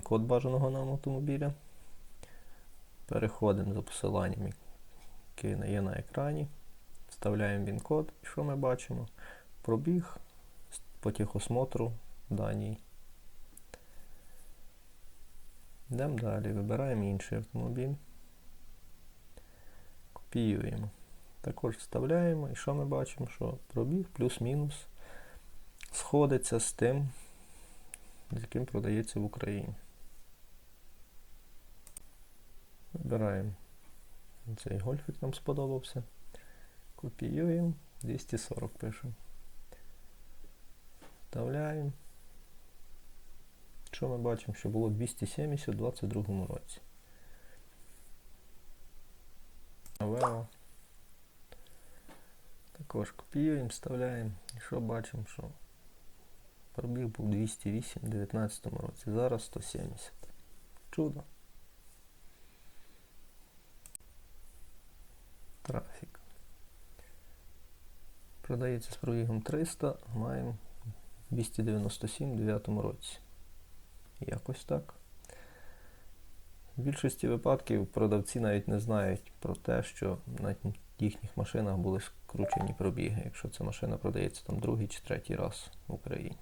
код бажаного нам автомобіля. Переходимо за посиланням, яке є на екрані. Вставляємо він код. І що ми бачимо? Пробіг по техосмотру даній. Йдемо далі, вибираємо інший автомобіль. Копіюємо. Також вставляємо, і що ми бачимо? Що пробіг плюс-мінус сходиться з тим, з яким продається в Україні. Вибираємо цей гольфик нам сподобався. Копіюємо, 240 пишемо. Вставляємо. Що ми бачимо, що було 270 у 2022 році. Авео. Також копіюємо, вставляємо. І що бачимо, що пробіг був 208 у 2019 році. Зараз 170. Чудо. Трафік. Продається з пробігом 300, маємо 297 у 2009 році. Якось так. В більшості випадків продавці навіть не знають про те, що на їхніх машинах були скручені пробіги, якщо ця машина продається там другий чи третій раз в Україні.